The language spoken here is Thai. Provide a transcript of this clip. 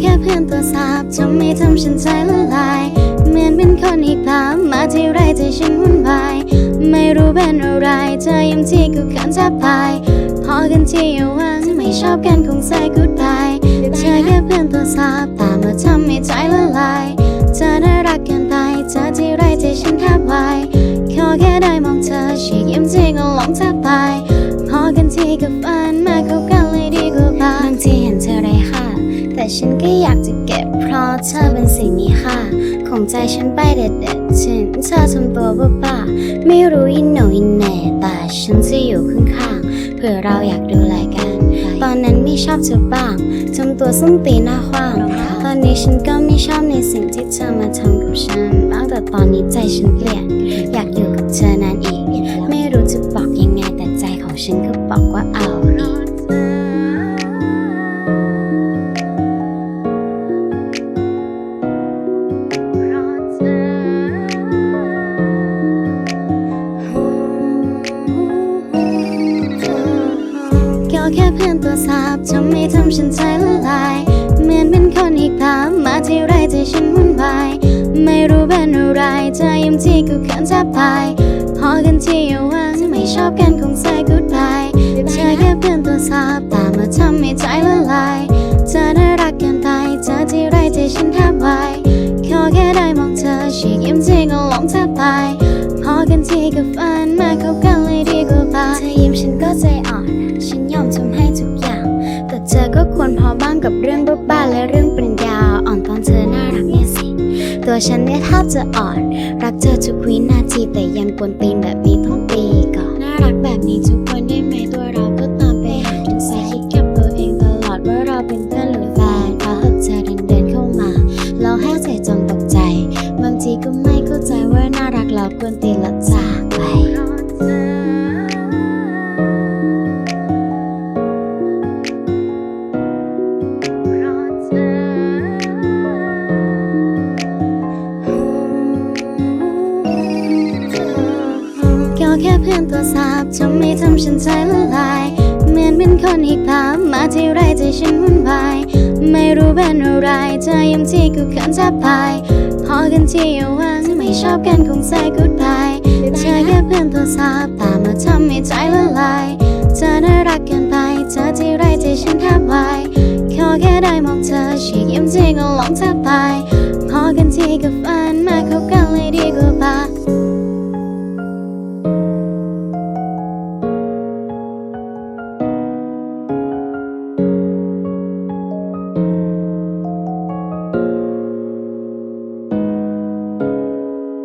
ศัพท์ทำให้ทำฉันใจละลาย เหมือนเป็นคนอีกตามมาที่ไรใจฉันวุ่นวาย ไม่รู้เป็นอะไรเธอยิ้มที่กูเขินแทบตาย พอกันที่อย่าหวังไม่ชอบกันคงใส่ goodbye เธอแค่เพื่อนตัวสาบตามมาทำให้ใจละลายเธอน่ารักเกินไปเธอที่ไรใจฉันแทบวายขอแค่ได้มองเธอฉีกยิ้มที่ก็หลงแทบตายพอกันที่กับฝันมาเข้ากัน ฉันก็อยากจะเก็บ เพราะเธอเป็นสิ่งมีค่าของใจฉันไปเด็ดๆถึงเธอทำตัวบ้าๆไม่รู้อินโหนอินแหน่แต่ฉันจะอยู่ข้างๆเพื่อเราอยากดูแลกัน ตอนนั้นไม่ชอบเธอบ้างทำตัวส้นตีหน้าขว้างตอนนี้ฉันก็ไม่ชอบในสิ่งที่เธอมาทำกับฉันบ้างแต่ตอนนี้ใจฉันเปลี่ยนอยาก แค่เพื่อนตัวสาบทำให้ทำฉันใจละลาย เหมือนเป็นคนอีกตามมาที่ไรใจฉันวุ่นวาย ไม่รู้เป็นอะไรเธอยิ้มที่กูเขินแทบตาย พอกันที่อย่าหวังไม่ชอบกันคงใส่ goodbye เธอแค่เพื่อนตัวสาบแตามาทำให้ใจละลายเธอน่ารักเกินไปเธอที่ไรใจฉันแทบวายขอแค่ได้มองเธอฉีกยิ้มที่ก็หลงแทบตายพอกันที่กับฝันมาเข้ากัน กับเรื่องบ้าๆและเรื่องปริญญาอ่อนตอนเธอน่ารักเนี่ยสิ ตัวฉันเนี่ยแทบจะอ่อน รักเธอทุกวินาทีแต่ยังกวนตีนแบบนี้ต้องตีก่อน น่ารักแบบนี้ทุกวันได้ไหมตัวเราก็ตามไปหาจนใส่คิดกับตัวเองตลอดว่าเราเป็นเพื่อนหรือแฟนพอเธอเธอเดินเดินเข้ามาเราให้ใจจนตกใจ บางทีก็ไม่เข้าใจว่าน่ารักเรากวนตีนละจาก ค่เพื่อนตัวสาบทำให้ทำฉันใจละลาย เหมือนเป็นคนอีกตามมาที่ไรใจฉันวุ่นวาย ไม่รู้เป็นอะไรเธอยิ้มที่กูเขินแทบตาย พอกันที่อย่าหวังไม่ชอบกันคงใส่ goodbye เธอแค่เพื่อนตัวสาบตามาทำให้ใจละลายเธอน่ารักเกินไปเธอที่ไรใจฉันแทบวายขอแค่ได้มองเธอฉีกยิ้มที่ก็หลงแทบตาย